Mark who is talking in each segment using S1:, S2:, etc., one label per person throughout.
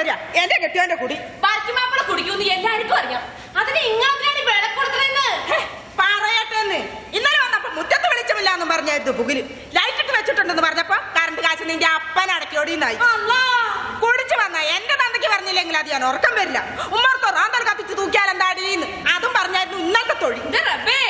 S1: വരിക എന്റെ കെട്ടിയോന്റെ കുടി.
S2: ബാക്കിമാപ്പിള കുടിക്കൂന്ന് എല്ലാവർക്കും അറിയാം. അതിന് ഇങ്ങനെ വിളക്കൊടുത്തതെന്ന്
S1: പറയട്ടെന്ന്. ഇന്നലെ വന്നപ്പോ മുറ്റത്ത് വെളിച്ചമില്ല എന്ന് പറഞ്ഞായിരുന്നു പുകിൽ. ലൈറ്റ് ഇട്ട് വെച്ചിട്ടുണ്ടെന്ന് പറഞ്ഞപ്പോ കറണ്ട് കാശ് നിന്റെ അപ്പൻ അടക്കിയോടിന്നായി കുടിച്ചു വന്ന എന്റെ തന്തയ്ക്ക് പറഞ്ഞില്ലെങ്കിൽ അത് ഞാൻ ഉറക്കം വരില്ല. ഉമ്മർത്തോ റാന്തൽ കത്തിച്ച് തൂക്കിയാൽ എന്താടീന്ന് അതും പറഞ്ഞായിരുന്നു ഇന്നത്തെ തൊഴിൽ
S2: റബ്ബേ.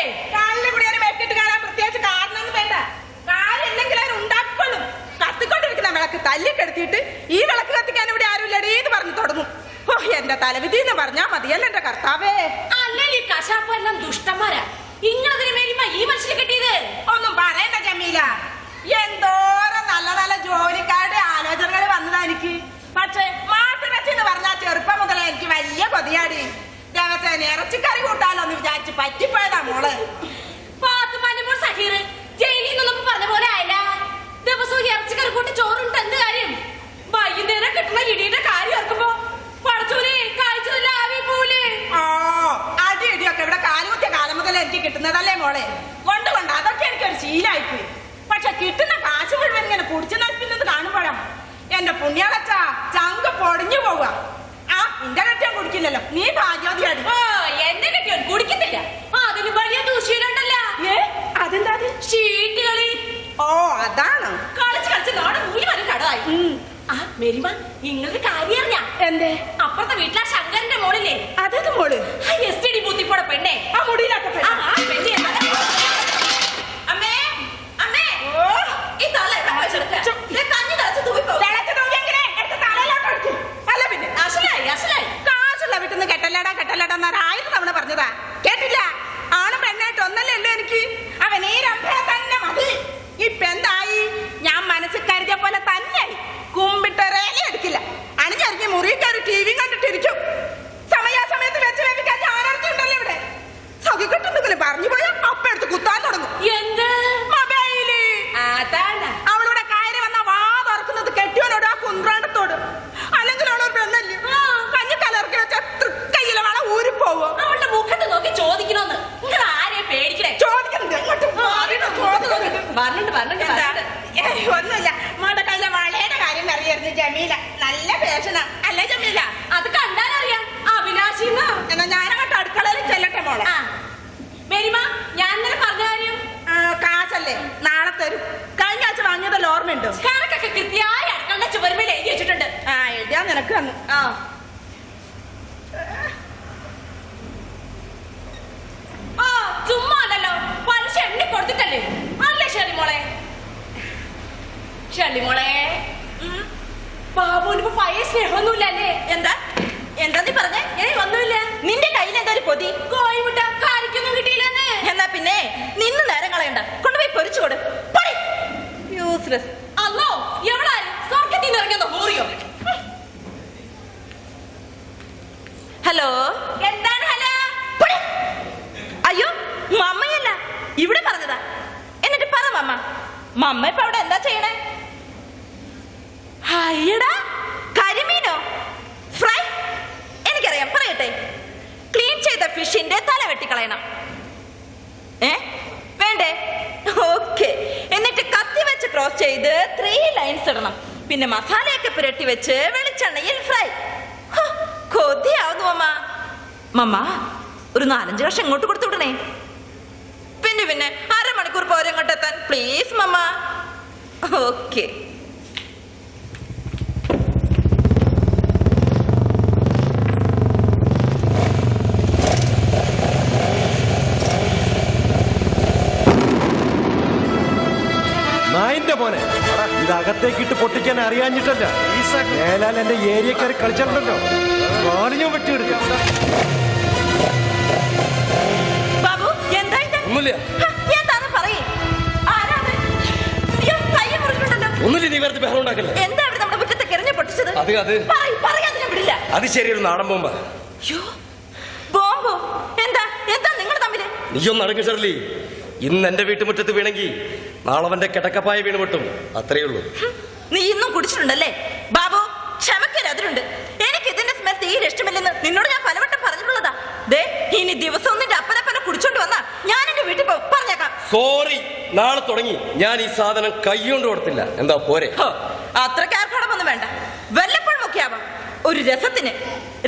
S1: തല്ലിക്കെടുത്തിയിട്ട് ഈ വിളക്ക് കത്തിക്കാൻ ഇവിടെ ആരുമില്ലടേ എന്ന് പറഞ്ഞു തുടങ്ങും. ഓ എന്റെ തലവിധി എന്ന് പറഞ്ഞാ മതിയല്ല എന്റെ കർത്താവേ.
S2: അല്ലെങ്കിൽ ഈ കശാപ്പ് എല്ലാം ദുഷ്ടന്മാരാ. ഇങ്ങളതിന് മേലിമ ഈ മനുഷ്യനെ കിട്ടിയത്?
S1: ഒന്നും പറയണ്ട ജമീല. എന്തോരം നല്ല നല്ല ജോലിക്കാരുടെ ആലോചനകൾ വന്നതാ എനിക്ക്. പക്ഷേ മാട്ടിറച്ചി എന്ന് പറഞ്ഞാൽ ചെറുപ്പം മുതലേ എനിക്ക് വലിയ കൊതിയാടി. ദിവസേന ഇറച്ചിക്കറി കൂട്ടാലോ എന്ന് വിചാരിച്ച് പറ്റിപ്പോയതാ മോൾ.
S2: പാത്തുമാന്റെ സഹീർ ജയിലിൽ നിന്നൊക്കെ പറഞ്ഞ പോലെ ആയില്ല ദിവസവും ഇറച്ചിക്കറി കൂട്ടി ചോറുണ്ട് എന്ത് കാര്യം? വൈകുന്നേരം കിട്ടുന്ന ഇടിയുടെ കാര്യം ഓർക്കുമ്പോ പടച്ചോലെ കാഴ്ചതല്ല ആവി പോലെ.
S1: അടി ഇടിയൊക്കെ. ഇവിടെ കാലുകുത്തിയ കാലം മുതൽ എനിക്ക് കിട്ടുന്നതല്ലേ മോളെ? കൊണ്ട് കൊണ്ട് അതൊക്കെ എനിക്ക് ഒരു ശീലായിപ്പോയി. പക്ഷെ കിട്ടുന്ന കാശ് മുഴുവൻ ഇങ്ങനെ കുടിച്ചു നശിക്കുന്നത് കാണുമ്പോഴാ എന്റെ പുണ്യാളച്ച ചങ്ക് പൊടിഞ്ഞു പോവുക. ആ നിന്റെ കെട്ടിയാൻ കുടിക്കില്ലല്ലോ. നീ ഭാഗ്യവതിയാടി
S2: ഓ എന്നെ കെട്ടിയോൻ കുടിക്കുന്നില്ല. അതിന് വലിയ ദൂഷ്യയിലുണ്ടല്ല
S1: ഏ അതെന്താ അത്? ഓ അതാണ്.
S2: കളിച്ച് കളിച്ച് നാട് മുഴുവനും കടമായി.
S1: ഉം.
S2: ആ മെരിമ നിങ്ങളൊരു കാര്യം അറിഞ്ഞാ
S1: എന്തേ?
S2: അപ്പുറത്തെ വീട്ടിലെ ശങ്കരന്റെ മോളില്ലേ?
S1: അതേത് മോൾ?
S2: ആ എസ് ടി ഡി ബൂത്തിപ്പോടെ പെണ്ണേ.
S1: ആ മുടിയിലാക്ക
S2: ആ, ആ പെണ്ണ് എന്താ? അമ്മേ അമ്മേ
S1: ഓ
S2: ഈ തള്ള എവിടെ വെച്ചെടുക്ക? ദേ കഞ്ഞി തിളച്ച് തൂവിപ്പോകും.
S1: തിളച്ച തോന്നിയെങ്കിലേ എടുത്ത് തലയിലോട്ട് ഒഴിക്ക്. അല്ല പിന്നെ
S2: അസലായി അസലായി
S1: കാശുള്ള വീട്ടിന്ന് കെട്ടല്ലടാ കെട്ടല്ലടാ എന്ന് ആയിരം തവണ പറഞ്ഞതാ കേട്ടില്ല ആണും പെണ്ണായിട്ട് ഒന്നല്ലേ ഉള്ളൂ എനിക്ക് അവൻ ഈ രംഭയെ തന്നെ മതി ഇപ്പൊ എന്തായി ഞാൻ മനസ്സിൽ കരുതിയ പോലെ തന്നെയായി കുമ്പിട്ട് റേല എടുക്കില്ല അണിഞ്ഞറിഞ്ഞ് മുറി കയറി ടി വി കണ്ടിട്ടിരിക്കും സമയാസമയത്ത് വെച്ച് വേവിക്കാൻ ഞാനറിഞ്ഞിട്ടുണ്ടല്ലോ ഇവിടെ സഖിക്കെട്ടുണ്ടെങ്കിലും പറഞ്ഞു പോയാൽ അപ്പ എടുത്ത് കുത്താൻ തുടങ്ങും
S2: എന്ത്
S1: മൊബൈൽ
S2: അതാണ്
S1: അവളുടെ കയറി വന്ന വാ തുറക്കുന്നത് കെട്ടിയോനോട് ആ കുന്ത്രാണ്ടത്തോട് അല്ലെങ്കിൽ അവളൊരു പെണ്ണല്ലേ കഞ്ഞി കലർക്കി വെച്ച തൃക്കൈയിലെ വള ഊരിപ്പോവോ
S2: അവളുടെ മുഖത്ത് നോക്കി ചോദിക്കണോന്ന് നിങ്ങൾ ആരെയും പേടിക്കണേ
S1: ചോദിക്കുന്നുണ്ട് എങ്ങോട്ടും ചോദിക്കുന്നുണ്ട്.
S2: പറഞ്ഞിട്ട് പറഞ്ഞിട്ട്
S1: എന്താ?
S2: പറഞ്ഞിട്ട്
S1: ഏയ്, ഒന്നുമില്ല മോടെ കയ്യിലെ വളയുടെ കാര്യം അറിയായിരുന്നു ജമീല പേഷന അല്ലേ ജമീല?
S2: അത് കണ്ടാലറിയാം. അവിനാശി
S1: എന്നാ. ഞാനങ്ങോട്ട് അടുക്കളയിൽ ചെല്ലട്ടെ മോളെ.
S2: ആ. മെരിമ ഞാൻ ഇന്നലെ പറഞ്ഞ കാര്യം?
S1: കാശല്ലേ. നാളെ തരും. കഴിഞ്ഞ ആഴ്ച വാങ്ങിയതല്ല ഓർമ്മയുണ്ടോ?
S2: കണക്കൊക്കെ കൃത്യമായി അടുക്കളുടെ ചുവരുമേൽ എഴുതി വെച്ചിട്ടുണ്ട്.
S1: ആ എഴുതിയാ നിനക്ക് തന്നു.
S2: ആ. ചുമ്മാ അല്ലല്ലോ. പലിശ എണ്ണി കൊടുത്തിട്ടല്ലേ? അല്ലേ ഷെറി മോളെ? ഷെറി മോളെ ഉം. ബാബുവിനിപ്പോ പഴയ സ്നേഹമൊന്നുമില്ല അല്ലേ?
S1: എന്താ? എന്താ നീ പറഞ്ഞേ?
S2: ഏയ് ഒന്നുമില്ല.
S1: നിന്റെ കയ്യിൽ എന്താ ഒരു പൊതി
S2: കോഴിമുട്ട കാരിക്കൊന്നും കിട്ടിയില്ലെന്ന്.
S1: എന്നാ പിന്നെ നിന്ന് നേരം കളയണ്ട. കൊണ്ടുപോയി പൊരിച്ചു കൊടു. യൂസ്ലെസ്
S2: അല്ലോ എവളാരും? സ്വർഗത്തിൽ നിന്ന് ഇറങ്ങിയെന്നോ? ഹോറിയോ
S1: ഹലോ?
S2: എന്താണ് ഹലോ?
S1: അയ്യോ മമ്മയല്ല. ഇവിടെ പറഞ്ഞതാ. എന്നിട്ട് പറ മമ്മ. മമ്മ ഇപ്പൊ അവിടെ എന്താ കരിമീനോ? ഫ്രൈ? എനിക്കറിയാം. പറയട്ടെ. ക്ലീൻ ചെയ്ത ഫിഷിന്റെ തല എന്നിട്ട് കത്തി വെച്ച് ചെയ്ത് ലൈൻസ് ഇടണം. പിന്നെ മസാലയൊക്കെ പുരട്ടി വെച്ച് വെളിച്ചെണ്ണയിൽ ഫ്രൈ. കൊതിയാവുന്നു മമ്മ. ഒരു നാലഞ്ച് വർഷം ഇങ്ങോട്ട് കൊടുത്തു വിടണേ. പിന്നെ പിന്നെ അരമണിക്കൂർ പോരെ ഇങ്ങോട്ട് എത്താൻ പ്ലീസ് മമ്മ. ഓക്കെ.
S3: അകത്തേക്കിട്ട് പൊട്ടിക്കാൻ അറിയാഞ്ഞിട്ടല്ല. മേലാൽ എന്റെ ഏരിയ കയറി കളിച്ചിട്ടുണ്ടല്ലോ കാലിഞ്ഞ വെട്ടിയെടുക്കാം
S1: ബാബു എന്താ ഇത്?
S4: ഒന്നുമില്ല. നീ വെറുതെ ബഹളം ഉണ്ടാക്കല്ലേ?
S1: എന്താ അവിടെ നമ്മുടെ മുറ്റത്തേക്ക് എറിഞ്ഞ് പൊട്ടിച്ചത്?
S4: അത് അത്.
S1: പറയ്, പറയാതിനെ വിടില്ല.
S4: അത് ശരിയൊരു നാടൻ ബോംബ.
S1: എന്താ? എന്താ നിങ്ങൾ
S4: ഷെർലി ഇന്ന് എന്റെ വീട്ടുമുറ്റത്ത് വീണെങ്കിൽ നാളെ അവന്റെ കിടക്കപ്പായ വീണ് പൊട്ടും. അത്രേ ഉള്ളൂ.
S1: നീ ഇന്നും കുടിച്ചിട്ടുണ്ടല്ലേ? ബാബു ക്ഷമക്കൊരു അതിരുണ്ട് എനിക്ക് ഇതിന്റെ സ്മെൽ തീരെ ഇഷ്ടമില്ലെന്ന് നിന്നോട് ഞാൻ പലവട്ടം പറഞ്ഞിട്ടുള്ളതാ. ദേ ഇനി ദിവസം നിന്റെ അപ്പനപ്പനെ കുടിച്ചോണ്ട് വന്നാ ഞാൻ എന്റെ വീട്ടിൽ പോ പറഞ്ഞേക്കാം.
S4: സോറി നാളെ തുടങ്ങി. ഞാൻ ഈ സാധനം കൈകൊണ്ട് കൊടുത്തില്ല. എന്താ പോരെ?
S1: അത്രയ്ക്ക് ആർഭാടമൊന്നും വേണ്ട. വല്ലപ്പോഴും ഒക്കെ ആവാം ഒരു രസത്തിന്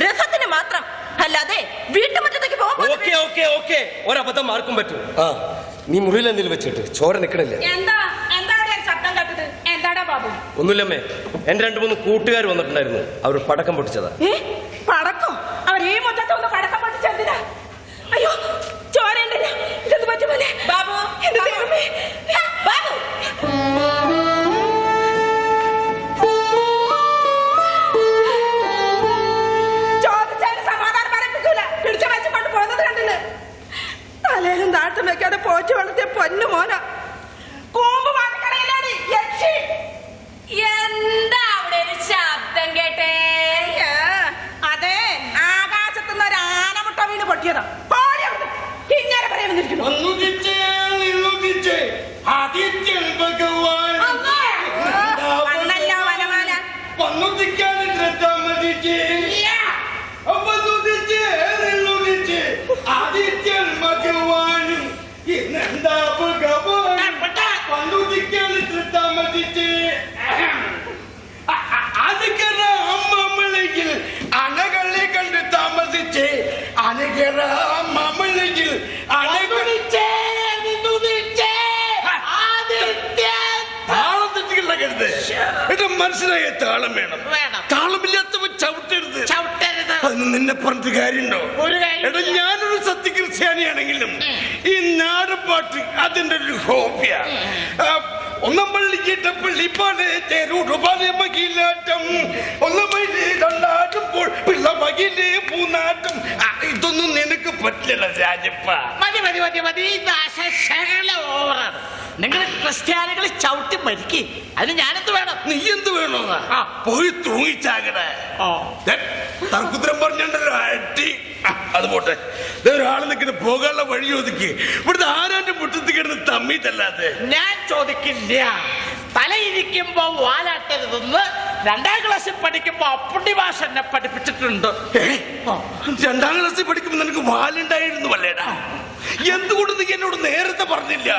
S1: രസത്തിന് മാത്രം. അല്ലാതെ വീട്ടുമുറ്റത്തേക്ക് പോകാം
S4: ഓക്കെ ഓക്കെ ഓക്കെ ഒരബദ്ധം ആർക്കും പറ്റും. ആ. നീ മുറിയിൽ എന്തെങ്കിലും വെച്ചിട്ട്? ചോര നിക്കണില്ല.
S2: എന്താ? എന്താ അവിടെ ശബ്ദം കേട്ടത്? എന്താടാ ബാബു?
S4: ഒന്നുമില്ലമ്മേ എന്റെ രണ്ടു മൂന്ന് കൂട്ടുകാർ വന്നിട്ടുണ്ടായിരുന്നു. അവർ പടക്കം പൊട്ടിച്ചതാ.
S1: പടക്കം?
S2: അവർ ഈ മുറ്റത്ത് ഒന്ന് പടക്കം പൊട്ടിച്ചെന്തിനാ അയ്യോ ചോര ഇതെന്ത് പറ്റുമല്ലേ
S1: ബാബു
S5: മനസ്സിലായ താളം വേണം. താളമില്ലാത്തവ ചവിട്ടരുത്. അതിന് നിന്നെ പറഞ്ഞിട്ട് കാര്യമുണ്ടോ? എടാ ഞാനൊരു സത്യക്രിസ്ത്യാനിയാണെങ്കിലും ഈ നാടുപാട്ട് അതിന്റെ ഒരു ഹോബിയാ. ആ, ഒന്നാം പള്ളി കേട്ടപ്പള്ളി പാടെ ചേരൂടുപാടെ മകിലാട്ടം. ഒന്നാം പള്ളി കണ്ടാട്ടുമ്പോൾ പിള്ള മകിലേ പൂനാട്ടം ഇതൊന്നും നിനക്ക് പറ്റില്ല രാജപ്പ.
S6: മതി മതി മതി മതി. ഓവറാണ്. നിങ്ങൾ ക്രിസ്ത്യാനികളെ ചവിട്ടി മരിക്കി. അതിന് ഞാനെന്ത് വേണം?
S5: നീ എന്ത്
S6: വേണോ.
S5: പോയി
S6: തൂങ്ങിച്ചാകട.
S5: തർക്കുത്തരം പറഞ്ഞുണ്ടല്ലോ അടി ആ, അത് പോട്ടെ. ദേ ഒരാൾ നിൽക്കുന്ന പോകാനുള്ള വഴി ചോദിക്കുക ഇവിടുത്തെ ആരാന്റെ മുറ്റത്ത് കിടന്ന് തമ്മിട്ടല്ലാതെ
S6: ഞാൻ ചോദിക്കില്ല. തലയിരിക്കുമ്പോ വാലാട്ടരുതെന്ന് രണ്ടാം ക്ലാസ്സിൽ പഠിക്കുമ്പോ അപ്പുണ്ണി ഭാഷ എന്നെ പഠിപ്പിച്ചിട്ടുണ്ട്.
S5: രണ്ടാം ക്ലാസ്സിൽ പഠിക്കുമ്പോ നിനക്ക് വാലുണ്ടായിരുന്നു അല്ലേടാ? എന്തുകൊണ്ട് നീ എന്നോട് നേരത്തെ പറഞ്ഞില്ല?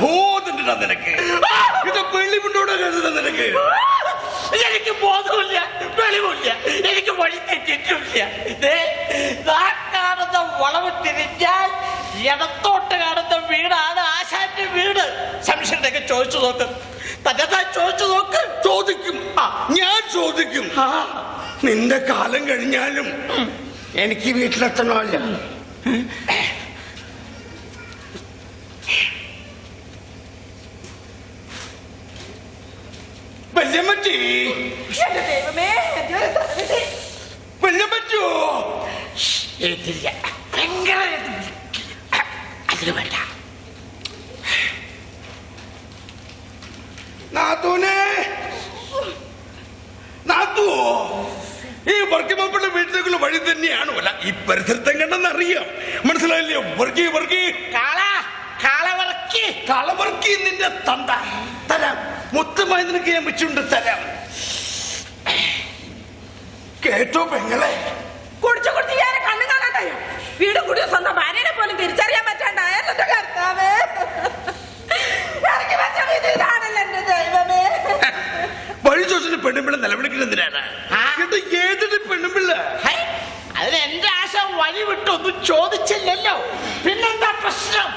S5: ബോധണ്ടാ നിനക്ക്. ഇത് വെള്ളിമുണ്ടോടെ നിനക്ക്.
S6: എനിക്ക് ബോധമില്ല വെളിവില്ല എനിക്ക് വഴി തെറ്റിട്ടില്ല കാണുന്ന വളവ് തിരിഞ്ഞാൽ ഇടത്തോട്ട് കാണുന്ന വീടാണ് ആശാന്റെ വീട്. സംശയത്തൊക്കെ ചോദിച്ചു നോക്ക്. തന്നെ താൻ ചോദിച്ചു നോക്ക്.
S5: ചോദിക്കും. ഞാൻ ചോദിക്കും. നിന്റെ കാലം കഴിഞ്ഞാലും എനിക്ക് വീട്ടിലെത്തണമല്ല വല്യമ്മച്ചി
S2: എന്റെ ദൈവമേ എന്റെ ഒരു തലവിധി.
S5: വല്യമ്മച്ചോ
S6: ഏറ്റില്ല ഭയങ്കര അതിന് വേണ്ട
S5: നാത്തൂനെ നാത്തൂ ഈ വർഗീയമാപ്പിള്ള വീട്ടിലേക്കുള്ള വഴി തന്നെയാണ്? അല്ല ഈ പരിസരത്തെ കണ്ടെന്ന് അറിയാം. മനസ്സിലായില്ലേ?
S6: വർഗീ കാളവറക്കി
S5: കളവർക്കി നിന്റെ തന്ത. തരാം. മൊത്തമായി നിനക്ക് ഞാൻ വെച്ചുണ്ട് തരാം. കേട്ടോ പെങ്ങളെ?
S2: കുടിച്ചു കുടിച്ച് ഞാൻ കണ്ണു കാണാണ്ടായോ വീട് കുടിച്ച സ്വന്തം ഭാര്യനെ പോലും തിരിച്ചറിയാൻ പറ്റാണ്ടായല്ലോ കർത്താവേ.
S5: വഴി ചോദിച്ചിട്ട് പെണ്ണുമ്പിളെ നിലവിളിക്കുന്നത് എന്തിനാണ്?
S6: ആ.
S5: ഇത് ഏതിട്ട് പെണ്ണുമ്പിള്ള?
S6: ഹൈ, അതിന് എന്റെ ആശ വഴി വിട്ടൊന്നും ചോദിച്ചില്ലല്ലോ. പിന്നെന്താ പ്രശ്നം?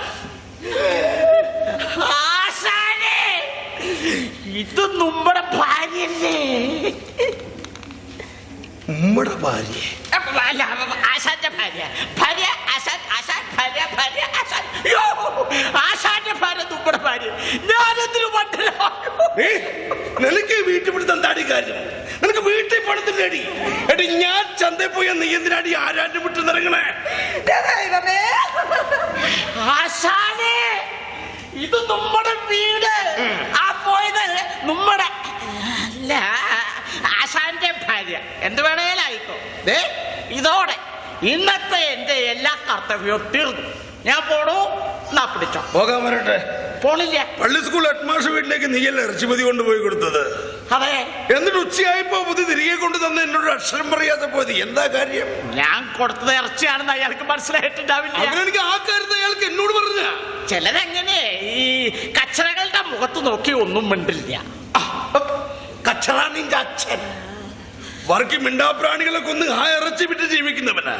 S6: ആശാനെ ഇത് നമ്മുടെ ഭാര്യല്ലേ
S5: ഉമ്മടെ ഭാര്യ.
S6: ആശാന്റെ ഭാര്യ. ഭാര്യ ആശാൻ ആശാൻ ഭാര്യ ഭാര്യ ആശാൻ. ആശാന്റെ ഭാര്യ നമ്മുടെ ഭാര്യ. ഞാനെന്തിനു മണ്ടലായോ
S5: ഏ, നിനക്ക് വീട്ടിൽ പിടുത്തം താടി കാര്യം? വീട്ടിൽ പണിത്തില്ലടി എടി ഞാൻ ചന്തയിൽ പോയ നീ എന്തിനാടി ആരാന്റെ വിട്ട് നിറങ്ങണേ?
S6: ആശാനെ ഇത് നമ്മുടെ വീട്. ആ പോയത് നമ്മുടെ അല്ല ആശാന്റെ ഭാര്യ. എന്ത് വേണേലായിക്കോ? ദേ. ഇതോടെ ഇന്നത്തെ എന്റെ എല്ലാ കർത്തവ്യവും തീർന്നു. ഞാൻ പോണു. എന്നാ പിടിച്ചോ.
S5: പോകാൻ വരട്ടെ.
S6: പോണില്ല.
S5: പള്ളി സ്കൂൾ ഹെഡ്മാസ്റ്റർ വീട്ടിലേക്ക് നീയല്ലേ ഇറച്ചിമതി കൊണ്ടുപോയി കൊടുത്തത്?
S6: അതെ.
S5: എന്നിട്ട് ഉച്ചയായപ്പോ ബുദ്ധി തിരികെ കൊണ്ടു തന്ന എന്നോട് അക്ഷരം പറയാതെ പോയത്. എന്താ കാര്യം?
S6: ഞാൻ കൊടുത്തത് ഇറച്ചിയാണെന്ന് അയാൾക്ക് മനസ്സിലായിട്ടുണ്ടാവില്ല.
S5: എനിക്ക് ആ കാര്യത്തിൽ അയാൾക്ക് എന്നോട് പറഞ്ഞ?
S6: ചിലരങ്ങനെ ഈ കച്ചറകളുടെ മുഖത്ത് നോക്കി ഒന്നും മിണ്ടില്ല.
S5: കച്ചറ നിന്റെ അച്ഛൻ. വർക്കി മിണ്ടാപ്രാണികളെ കൊന്ന് ആ ഇറച്ചി വിട്ട് ജീവിക്കുന്നവനാ.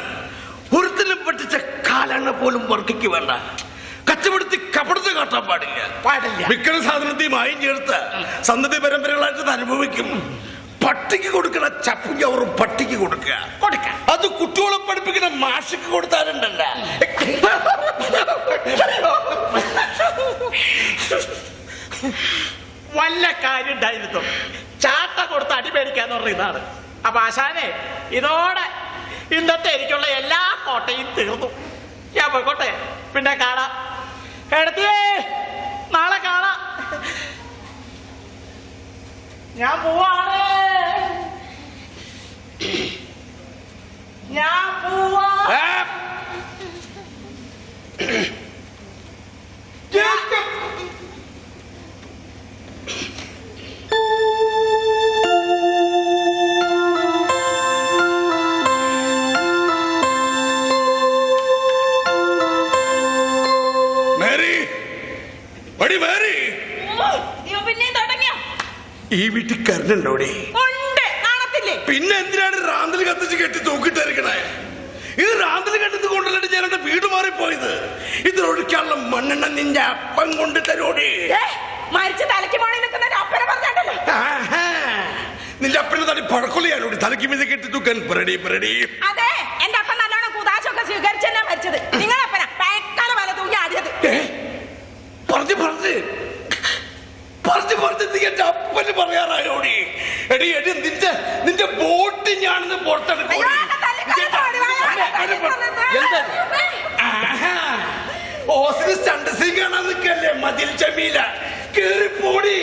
S5: ഒരുത്തിനും പറ്റിച്ച കാലെണ്ണ പോലും വർക്കിക്ക് വേണ്ട. കച്ചപ്പെടുത്തി കപടത്ത് കാട്ടാൻ പാടില്ല.
S6: പാടില്ല.
S5: വിൽക്കുന്ന സാധനത്തെ മായം ചേർത്ത് സന്തതി പരമ്പരകളായിട്ട് അനുഭവിക്കും. പട്ടിക്ക് കൊടുക്കണ ചപ്പും ചവറും പട്ടിക്ക് കൊടുക്കുക.
S6: കൊടുക്ക.
S5: അത് കുട്ടികളെ പഠിപ്പിക്കുന്ന മാഷിക്ക് കൊടുത്താലുണ്ടല്ല.
S6: വല്ല കാര്യം ഉണ്ടായിരുന്നു. ചാട്ട കൊടുത്ത് അടി മേടിക്കാന്ന് പറഞ്ഞ ഇതാണ്. അപ്പൊ ആശാനെ ഇതോടെ ഇന്നത്തെ എനിക്കുള്ള എല്ലാ കോട്ടയും തീർന്നു. ഞാൻ പോയിക്കോട്ടെ. പിന്നെ കാണാം. എടുത്തിയേ നാളെ കാണാം. ഞാൻ പോവാണ്. ഞാൻ പോവാ.
S5: മേരി ഈ വീട്ടിൽ കരണ്ടുണ്ടോടെ പിന്നെ എന്തിനാണ് റാന്തൽ കത്തിച്ച് കെട്ടി തൂക്കിട്ടിരിക്കണേ ഇത് റാന്തൽ കെട്ടിച്ച് കൊണ്ടല്ലേ ഞാൻ എന്റെ വീട് മാറിപ്പോയത്. ഇതിലൊഴിക്കാനുള്ള മണ്ണെണ്ണ നിന്റെ അപ്പം കൊണ്ട് തരോടി
S1: മരിച്ച തലയ്ക്ക്.
S5: നിന്റെ അപ്പനെ തടി പഴക്കൊള്ളിയാലോടി. തലയ്ക്ക് മീതെ കെട്ടി തൂക്കാൻ പറടി പറടി
S1: അതെ എന്റെ അപ്പൻ നല്ലോണം കുതാശൊക്കെ സ്വീകരിച്ചെന്നാ മരിച്ചത്.
S5: പറഞ്ഞു പറഞ്ഞ് നീ എന്റെ അപ്പന് പറയാറായോടി. എടി എടി നിന്റെ നിന്റെ ബോട്ട് ഞാനിന്ന് പുറത്തെടുക്കും. ഓസിന് സ്റ്റണ്ട് സീൻ കാണാൻ നിൽക്കല്ലേ മതിൽ ചമീല കേറിപ്പോടി പോടി.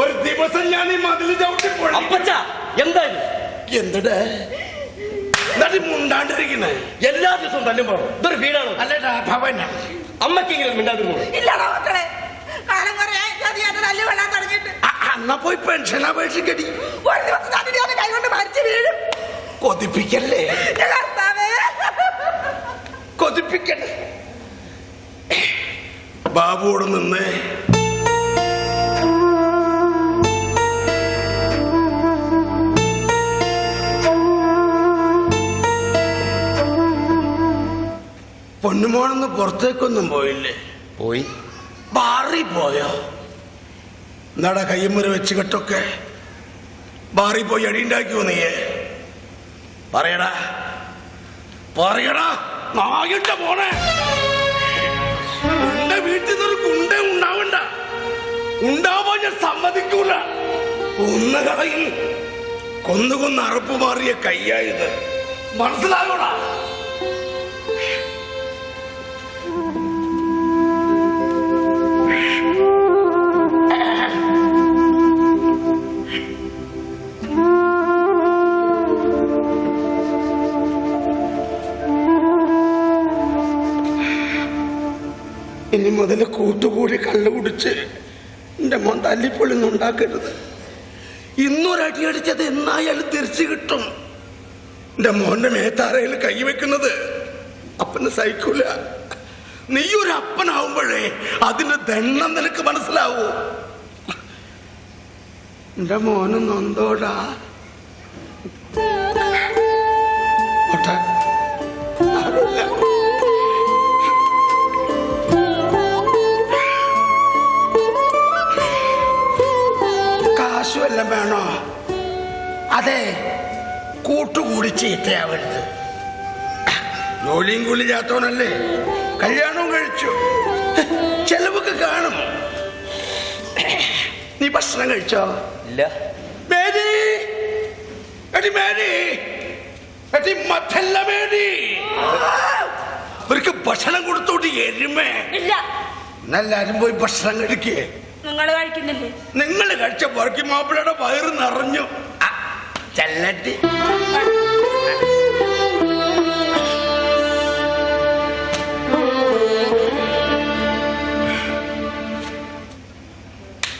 S5: ഒരു ദിവസം ഞാൻ ഈ മതിൽ ചവിട്ടി പോയി.
S4: അപ്പച്ച എന്താ ഇത്?
S5: എന്തടാ? മുണ്ടാണ്ടിരിക്കണേ
S4: എല്ലാ ദിവസവും തല്ലുമ്പോ ഇതൊരു വീടാണ്
S5: അല്ലടാ ഭവനം.
S4: അമ്മക്കെങ്കിലും മിണ്ടാതിരുന്നു?
S1: ഇല്ലടാ മക്കളെ. കാലം കുറേ
S5: എന്നാ പോയി പെൻഷൻ അപേക്ഷിക്കടി
S1: ഒരു ദിവസം ഞാൻ കൈകൊണ്ട് മരിച്ചു വീഴും.
S5: കൊതിപ്പിക്കല്ലേ? കൊതിപ്പിക്കട്ടെ ബാബുവോട് നിന്ന്. പൊന്നുമോണെന്ന് പുറത്തേക്കൊന്നും പോയില്ലേ?
S4: പോയി.
S5: ബാറി പോയോ? എന്നാടാ കയ്യമ്മര് വെച്ച് കെട്ടൊക്കെ ബാറി പോയി അടിയുണ്ടാക്കിയോ നീയെ? പറയടാ പറയടാ നായുടെ പോണേ എന്റെ വീട്ടിൽ നിന്നൊരു കുണ്ട ഉണ്ടാവണ്ട. ഉണ്ടാവാൻ ഞാൻ സമ്മതിക്കൂല. കൊന്നു കഥയിൽ കൊന്നു അറുപ്പ് മാറിയ കയ്യായത് മനസ്സിലായോടാ? ഇനി മുതൽ കൂട്ടുകൂടി കള്ളു കുടിച്ച് എന്റെ മോൻ തല്ലിപ്പൊളിയൊന്നും ഉണ്ടാക്കരുത്. ഇന്നൊരടി അടിച്ചത് എന്നായാലും തിരിച്ചു കിട്ടും. എന്റെ മോന്റെ മേത്താറയിൽ കൈവെക്കുന്നത് അപ്പന് സഹിക്കൂല. നീയൊരു ഒരു അപ്പനാവുമ്പോഴേ അതിന്റെ ദണ്ണം നിനക്ക് മനസ്സിലാവൂ. എന്റെ മോനും നൊന്തോടാ. ഓട്ടെ. അതെ കൂട്ടുകൂടി ചീത്തയാവരുത്. ജോലിയും കൂലി ചാത്തോണല്ലേ കല്യാണവും കഴിച്ചു. ചെലവൊക്കെ കാണും. നീ ഭക്ഷണം കഴിച്ചോ?
S4: ഇല്ല.
S5: മേരി എടി മേരി എടി മറ്റല്ല മേരി. ഇവർക്ക് ഭക്ഷണം കൊടുത്തോട്ട് എരുമേ.
S1: ഇല്ല.
S5: എന്നെല്ലാരും പോയി ഭക്ഷണം കഴിക്കേ.
S1: നിങ്ങൾ കഴിക്കുന്നില്ലേ?
S5: നിങ്ങൾ കഴിച്ച പുറക്കി മാപ്പിളയുടെ വയറ് നിറഞ്ഞു. చల్లటి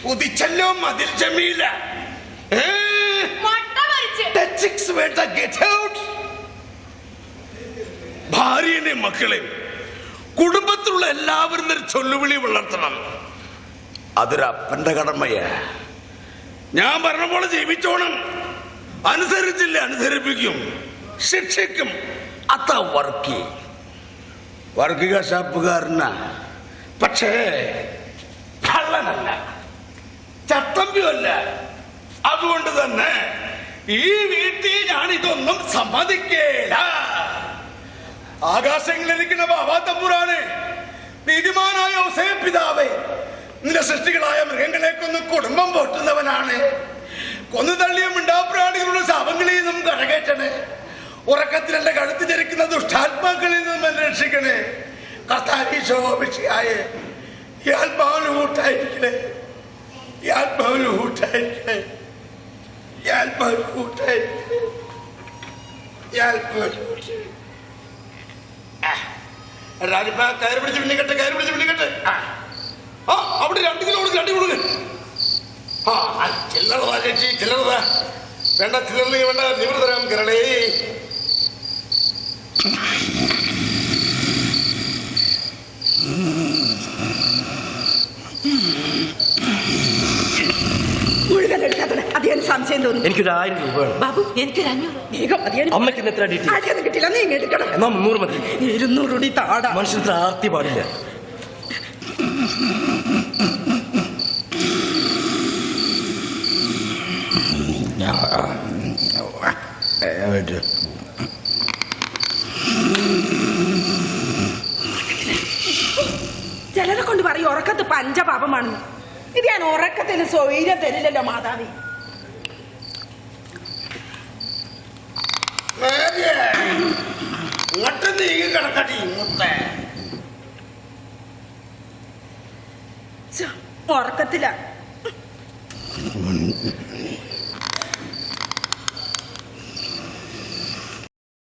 S5: ഉദിച്ചല്ലോ മതിൽ ജമീല. ഭാര്യനെ മക്കളെ കുടുംബത്തിലുള്ള എല്ലാവരും ഒരു ചൊല്ലുവിളി വളർത്തണം. അതൊരപ്പന്റെ കടമയാ. ഞാൻ പറഞ്ഞ പോലെ ജീവിച്ചോണം. അനുസരിച്ചില്ല അനുസരിപ്പിക്കും. ശിക്ഷിക്കും. അത്ത വർക്കി. വർഗിക ഷാപ്പുകാരന പക്ഷേ കള്ളനല്ല. ചത്തമ്പിയല്ല. അതുകൊണ്ട് തന്നെ ഈ വീട്ടിൽ ഞാൻ ഇതൊന്നും സമ്മതിക്കേല. ആകാശങ്ങളിലിരിക്കുന്ന ബാബാ തമ്പുരാനെ നീതിമാനായ പിതാവേ നിന്റെ സൃഷ്ടികളായ മൃഗങ്ങളെ കൊന്ന് കുടുംബം പോറ്റുന്നവനാണ് കൊന്നു തള്ളിയ മിണ്ടാപ്രാണികളുടെ ശാപങ്ങളിൽ നിന്നും കരകയറ്റണേ. ഉറക്കത്തിൽ എന്റെ കഴുത്ത് ചരിക്കുന്ന ദുഷ്ടാത്മാക്കളിൽ നിന്നും എന്നെ രക്ഷിക്കണേ. കർത്താരി ശോഭിഷിയായേ ഈ ആത്മാവിന് കൂട്ടായിരിക്കണേ. ഈ ആത്മാവിന് കൂട്ടായിരിക്കണേ. ഈ ആത്മാവിന് പിന്നിക്കട്ടെ കയറി പിന്നിക്കട്ടെ ആ, അവിടെ രണ്ട് കിലോ കൊടുക്കും രണ്ട് കൊടുക്ക്. ആ ആ, ചില്ലറ താ ചേച്ചി ചില്ലറ വേണ്ട ചില്ലറ വേണ്ട നിവൃ കരളേ.
S1: മുഴുവൻ എടുക്കാത്തത് അധികം സംശയം തോന്നുന്നു
S4: എനിക്കൊരു ആയിരം രൂപ
S1: ബാബു എനിക്കൊരു അഞ്ഞൂറ്
S4: അമ്മയ്ക്ക് എത്ര
S1: ആദ്യം കിട്ടില്ല നീ എടുക്കണം
S4: എന്നാ മുന്നൂറ് മതി.
S1: ഇരുന്നൂറ് കൂടി താടാ.
S4: മനുഷ്യന് ആർത്തി പാടില്ല.
S1: ചിലരെ കൊണ്ട് പറയും ഉറക്കത്ത് പഞ്ചപാപമാണെന്ന്. ഇത് ഞാൻ ഉറക്കത്തിന് സ്വൈര്യം തരില്ലല്ലോ മാതാവി.
S5: ഇങ്ങോട്ട് നീങ്ങി കിടക്കട്ടി മുത്തേ.
S1: ഛെ, ഉറക്കത്തില.